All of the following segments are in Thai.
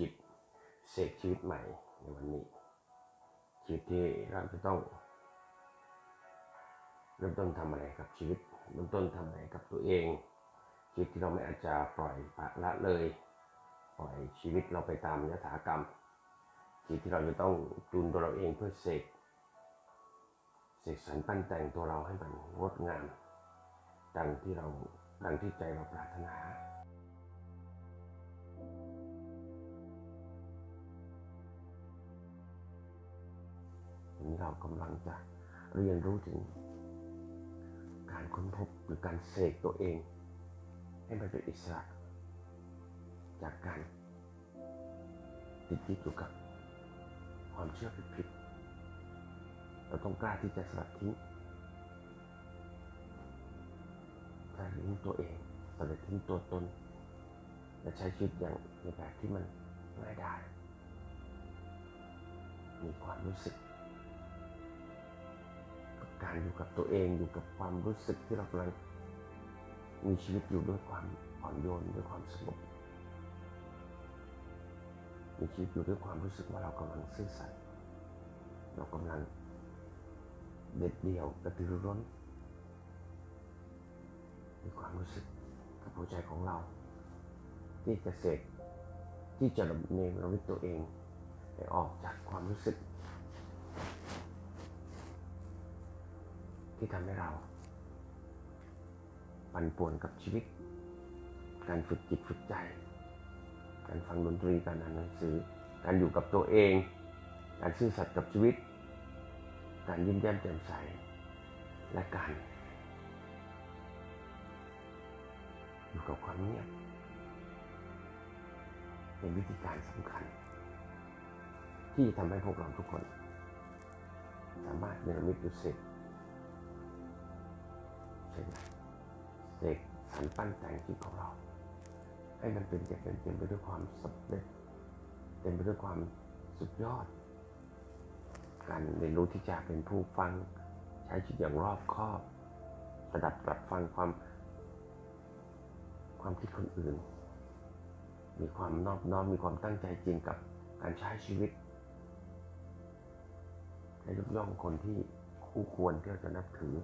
จิตเสกชีวิตใหม่ในวันนี้ ชีวิตที่เราจะต้อง เริ่มต้นทำอะไรกับชีวิต เริ่มต้นทำอะไรกับตัวเอง ชีวิตที่เราไม่อาจจะปล่อยปละละเลย ปล่อยชีวิตเราไปตามยถากรรมชีวิตที่เราจะต้องจูนตัวเราเองเพื่อเสกเสกสรรปั้นแต่งตัวเราให้มันงดงาม ดังที่เราดังที่ใจเราปรารถนา เรากำลังจะเรียนรู้ถึง การค้นพบหรือการเสกตัวเอง ให้มันเป็นอิสระ จากการติดยึดอยู่กับความเชื่อผิดๆเราต้องกล้าที่จะสลัดทิ้งสลัดทิ้งตัวเองสลัดทิ้งตัวตน และใช้ชีวิตอย่างในแบบที่มันง่ายได้มีความรู้สึก การอยู่กับตัวเองอยู่กับความรู้สึกที่เรากำลังมีชีวิตอยู่ด้วยความอ่อนโยนด้วยความสงบมีชีวิตอยู่ด้วยความรู้สึกว่าเรากำลังซื่อสัตย์เรากำลังเด็ดเดี่ยวกระตือรือร้นมีความรู้สึกกับหัวใจของเรา ที่จะเสกที่จะเนรมิตตัวเองให้ออกจากความรู้สึก ที่ทำให้เรา ปั่นป่วนกับชีวิต การฝึกจิตฝึกใจ การฟังดนตรีการอ่านหนังสือ การอยู่กับตัวเอง การซื่อสัตย์กับชีวิต การยิ้มแย้มแจ่มใส และการอยู่กับความเงียบเป็นวิธีการสำคัญ ที่ทำให้พวกเราทุกคน สามารถเนรมิตดุสิต ใช่ไหมเสกสรรปั้นแต่งชีวิตของเรา ให้มันเป็นเต็มเต็มไปด้วยความสำเร็จเต็มไปด้วยความสุดยอด การเรียนรู้ที่จะเป็นผู้ฟังใช้ชีวิตอย่างรอบคอบระดับรับฟังความ ความคิดคนอื่น มีความนอบน้อมมีความตั้งใจจริงกับการใช้ชีวิตและยกย่องคนที่คู่ควรที่เราจะนับถือ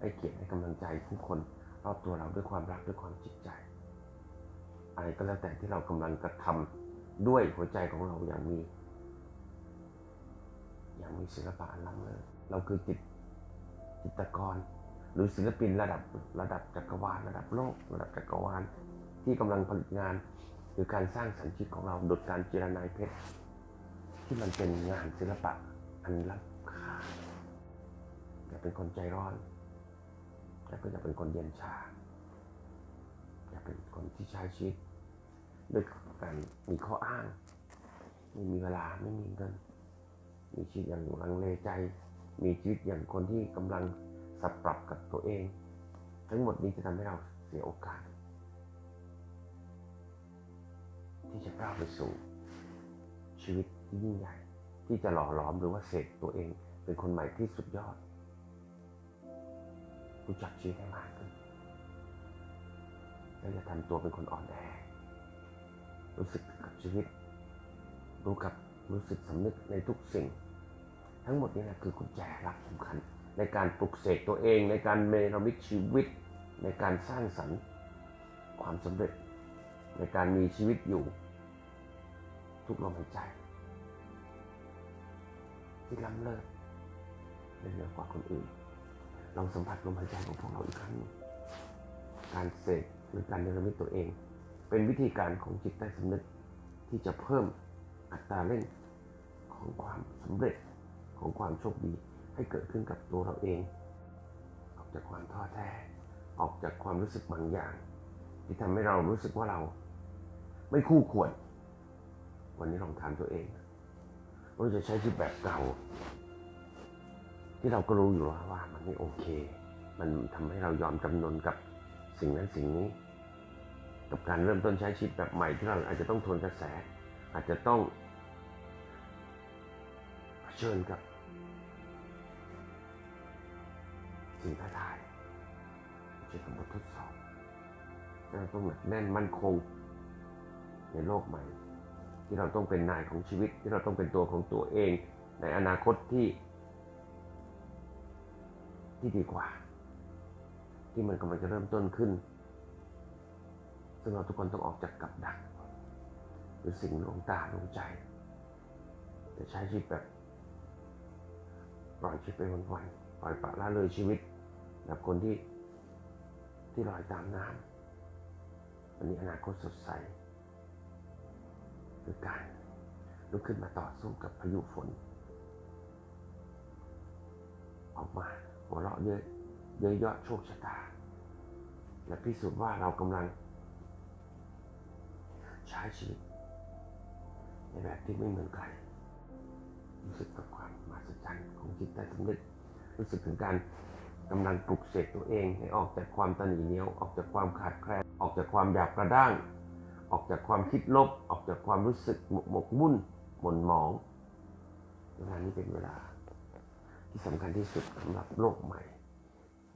ให้เกียรติให้กำลังใจผู้คนรอบตัวเราด้วยความรักด้วยความจิตใจอะไรก็แล้วแต่ที่เรากำลังกระทำด้วยหัวใจของเราอย่างมี อย่างมีศิลปะอันล้ำเลิศเราคือจิตจิตกร หรือศิลปินระดับระดับจักรวาลระดับโลก ระดับจักรวาลที่กำลังผลิตงานหรือการสร้างสรรค์ชีวิตของเราดุจการเจรนายเพชรที่มันเป็นงานศิลปะอันล้ำค่าอย่าเป็นคนใจร้อน แล้วก็จะเป็นคนเย็นชาจะเป็นคนที่ใช้ชีวิตด้วยการมีข้ออ้าง ไม่มีเวลาไม่มีเงิน มีชีวิตอย่างลังเลใจ มีชีวิตอย่างคนที่กำลังสับปรับกับตัวเอง ทั้งหมดนี้จะทำให้เราเสียโอกาส ที่จะก้าวไปสู่ชีวิตที่ยิ่งใหญ่ ที่จะหล่อหลอมหรือว่าเสกตัวเอง เป็นคนใหม่ที่สุดยอด รู้จักชีวิตให้มากขึ้นแล้วจะทำตัวเป็นคนอ่อนแอ รู้สึกกับชีวิต รู้กับรู้สึกสำนึกในทุกสิ่ง ทั้งหมดนี้แหละคือกุญแจหลักสำคัญ ในการปลุกเสกตัวเอง ในการเมรมิตชีวิต ในการสร้างสรรค์ความสำเร็จ ในการมีชีวิตอยู่ ทุกลมหายใจ ที่ล้ำเลิศเหนือกว่าคนอื่น ลองสัมผัสลมหายใจของพวกเราอีกครั้งการเสกหรือการเนรมิตตัวเอง เป็นวิธีการของจิตใต้สำนึกที่จะเพิ่มอัตราเร่งของความสำเร็จของความโชคดีให้เกิดขึ้นกับตัวเราเอง ออกจากความท้อแท้ออกจากความรู้สึกบางอย่าง ที่ทำให้เรารู้สึกว่าเรา ไม่คู่ควร วันนี้ลองถามตัวเองว่าจะใช้ชีวิตแบบเก่า ที่เราก็รู้อยู่แล้วว่ามันไม่โอเค มันทำให้เรายอมจำนนกับสิ่งนั้นสิ่งนี้ กับการเริ่มต้นใช้ชีวิตแบบใหม่ที่เราอาจจะต้องทนกระแส อาจจะต้องเผชิญกับสิ่งท้าทายเจอกับบททดสอบเราต้องหนักแน่นมั่นคงในโลกใหม่ ที่เราต้องเป็นนายของชีวิตที่เราต้องเป็นตัวของตัวเอง ในอนาคตที่ ที่ดีกว่า ที่มันกำลังจะเริ่มต้นขึ้น ซึ่งเราทุกคนต้องออกจากกับดัก หรือสิ่งหลงตาหลงใจจะใช้ชีวิตแบบปล่อยชีวิตไปวันๆปล่อยปละละเลยชีวิต แบบคนที่ที่ลอยตามน้ำวันนี้อนาคตสดใสคือการลุกขึ้นมาต่อสู้กับพายุฝนออกมา หัวเราะเยอะเยอะยอดโชคชะตา และพิสูจน์ว่าเรากำลัง ใช้ชีวิต ในแบบที่ไม่เหมือนใครรู้สึกกับความมหัศจรรย์ของจิตใต้สำนึกรู้สึกถึงการกำลังปลุกเสกตัวเองให้ออกจากความตนีเหนียว ออกจากความขาดแคลนออกจากความหยาบกระด้าง ออกจากความคิดลบ ออกจากความรู้สึกหมกหมกมุ่นหม่นหมองเวลานี้เป็นเวลา ที่สำคัญที่สุดสำหรับโลกใหม่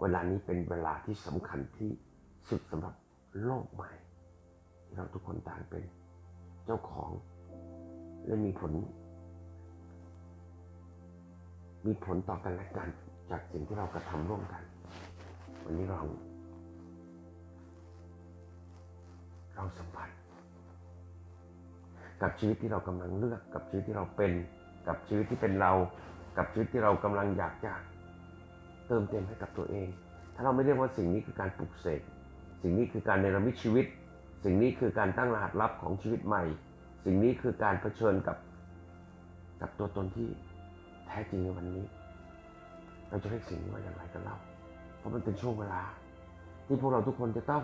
เวลานี้เป็นเวลาที่สำคัญที่สุดสำหรับโลกใหม่ ที่เราทุกคนต่างเป็นเจ้าของ และมีผล มีผลต่อกันและกัน จากสิ่งที่เรากระทำร่วมกัน วันนี้เรา เราสัมผัสกับชีวิตที่เรากำลังเลือกกับชีวิตที่เราเป็น กับชีวิตที่เป็นเรา กับชีวิตที่เรากำลังอยากจะเติมเต็มให้กับตัวเอง ถ้าเราไม่เรียกว่าสิ่งนี้คือการปลุกเสกสิ่งนี้คือการเนรมิตชีวิต สิ่งนี้คือการตั้งรหัสลับของชีวิตใหม่ สิ่งนี้คือการเผชิญกับกับตัวตนที่แท้จริงในวันนี้ เราจะเรียกสิ่งนี้ว่าอย่างไรกันเล่า เพราะมันเป็นช่วงเวลา ที่พวกเราทุกคนจะต้อง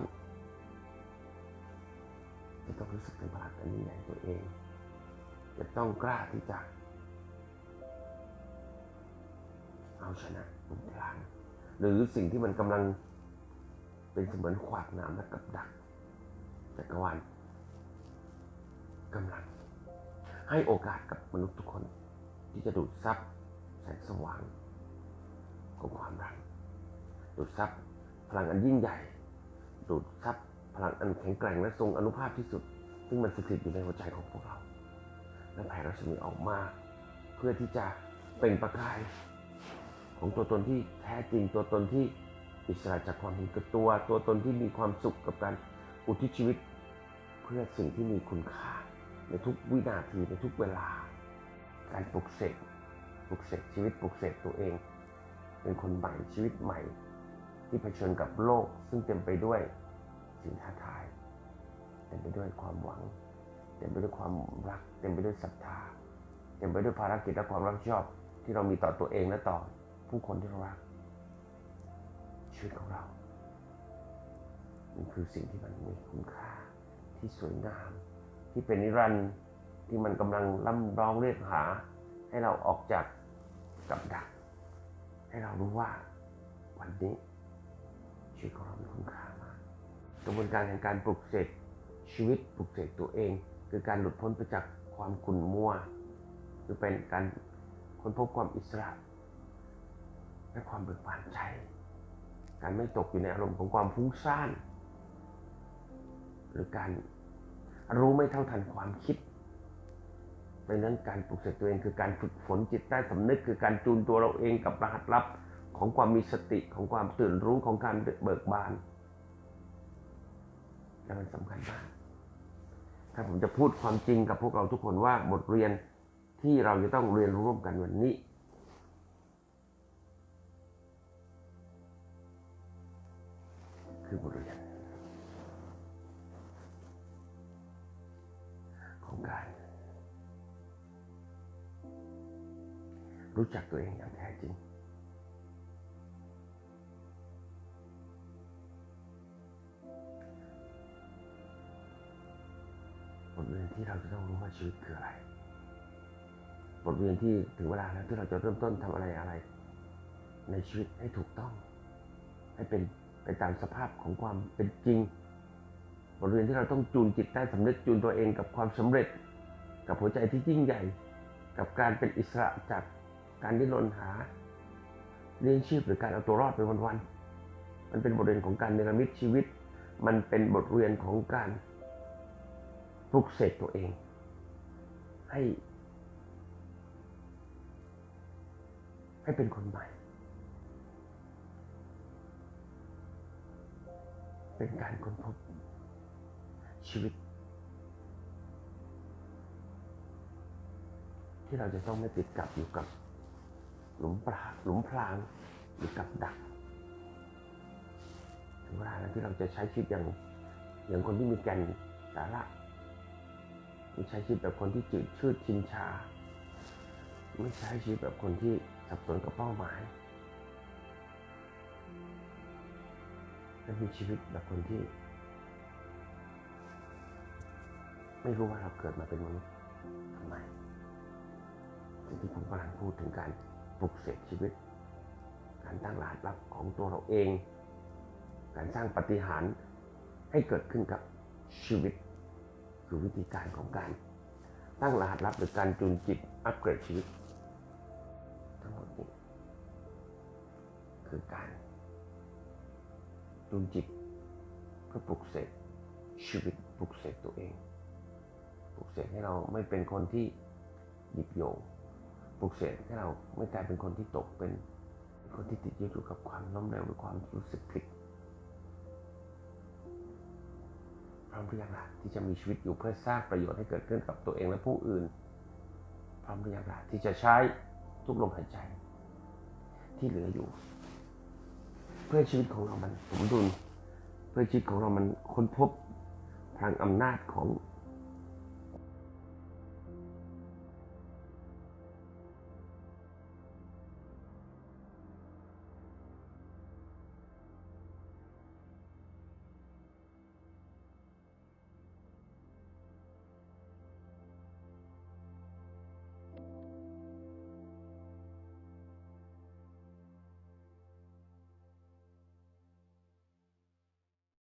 จะต้องรู้สึกถึงพลังอันนี้ในตัวเอง จะต้องกล้าที่จะ เอาชนะบุญทางหรือสิ่งที่มันกำลังเป็นเสมือนขวากหน้ำและกับดักจักรวาลกำลัง ให้โอกาสกับมนุษย์ทุกคน ที่จะดูดซับแสงสว่างของความรักดูดซับพลังอันยิ่งใหญ่ ดูดซับพลังอันแข็งแกร่งและทรงอนุภาพที่สุด ซึ่งมันสถิตอยู่ในหัวใจของพวกเรา และแผ่รัศมีออกมา เพื่อที่จะเปล่งประกาย ของตัวตนที่แท้จริงตัวตนที่อิสระจากความเห็นแกับตัว ตัวตนที่มีความสุขกับการอุทิศชีวิต เพื่อสิ่งที่มีคุณค่า ในทุกวินาทีในทุกเวลา การปลุกเสกปลุกเสกชีวิตปลุกเสกตัวเอง เป็นคนใหม่ชีวิตใหม่ ที่เผชิญกับโลก ซึ่งเต็มไปด้วยสิ่งท้าทายเต็มไปด้วยความหวัง เต็มไปด้วยความรัก เต็มไปด้วยศรัทธา เต็มไปด้วยภารกิจและความรับผิดชอบที่เรามีต่อตัวเองและต่อ ผู้คนที่เรารัก ชีวิตของเรา มันคือสิ่งที่มันมีคุณค่าที่สวยงาม ที่เป็นนิรันดร์ที่มันกำลังล่ำร้องเรียกหา ให้เราออกจากกับดัก ให้เรารู้ว่าวันนี้ชีวิตของเรามีคุณค่ามากกระบวนการแห่งการปลุกเสกชีวิตปลุกเสกตัวเอง คือการหลุดพ้นไปจากความขุ่นมัว คือเป็นการค้นพบความอิสระ และความเบิกบานใจ การไม่ตกอยู่ในอารมณ์ของความฟุ้งซ่าน หรือการรู้ไม่เท่าทันความคิดดังนั้นการปลุกเสกตัวเองคือการฝึกฝนจิตใต้สำนึก คือการจูนตัวเราเองกับรหัสลับของความมีสติของความตื่นรู้ของการเบิกบานและมันสำคัญมาก ถ้าผมจะพูดความจริงกับพวกเราทุกคนว่าบทเรียนที่เราจะต้องเรียนรู้ร่วมกันวันนี้ คือบทเรียนของการรู้จักตัวเองอย่างแท้จริง บทเรียนที่เราจะต้องรู้ว่าชีวิตคืออะไร บทเรียนที่ถึงเวลาแล้วที่เราจะเริ่มต้นทำอะไรอะไร ในชีวิตให้ถูกต้อง ให้เป็น ไปตามสภาพของความเป็นจริง บทเรียนที่เราต้องจูนจิตใต้สำนึกจูนตัวเองกับความสำเร็จ กับหัวใจที่ยิ่งใหญ่ กับการเป็นอิสระจากการดิ้นรนหาเลี้ยงชีพหรือการเอาตัวรอดไปวันๆ มันเป็นบทเรียนของการเนรมิตชีวิต มันเป็นบทเรียนของการปลุกเสกตัวเอง ให้ ให้เป็นคนใหม่ เป็นการค้นพบ ชีวิต ที่เราจะต้องไม่ติดกับอยู่กับ หลุมปลาหลุมพรางหรือกับดักถึงเวลาแล้วที่เราจะใช้ชีวิตอย่างอย่างคนที่มีแก่นสาระไม่ใช้ชีวิตแบบคนที่จืดชืดชินชา ไม่ใช้ชีวิตแบบคนที่สับสนกับเป้าหมาย และมีชีวิตแบบคนที่ ไม่รู้ว่าเราเกิดมาเป็นมนุษย์ทำไมสิ่งที่ผมกำลังพูดถึงการปลุกเสกชีวิต การตั้งรหัสลับของตัวเราเอง การสร้างปฏิหารให้เกิดขึ้นกับชีวิต คือวิธีการของการตั้งรหัสลับหรือการจูนจิตอัปเกรดชีวิต ทั้งหมดนี้คือการ จูนจิตเพื่อปลุกเสกชีวิตปลุกเสกตัวเองปลุกเสกให้เราไม่เป็นคนที่หยิบโยงปลุกเสกให้เราไม่กลายเป็นคนที่ตกเป็นคนที่ติดยึดอยู่กับความล้มเหลวหรือความรู้สึกผิดพร้อมหรือยังล่ะที่จะมีชีวิตอยู่เพื่อสร้างประโยชน์ให้เกิดขึ้นกับตัวเองและผู้อื่น พร้อมหรือยังล่ะที่จะใช้ทุกลมหายใจที่เหลืออยู่ เพื่อชีวิตของเรามันสมดุล เพื่อชีวิตของเรามันค้นพบทางอำนาจของ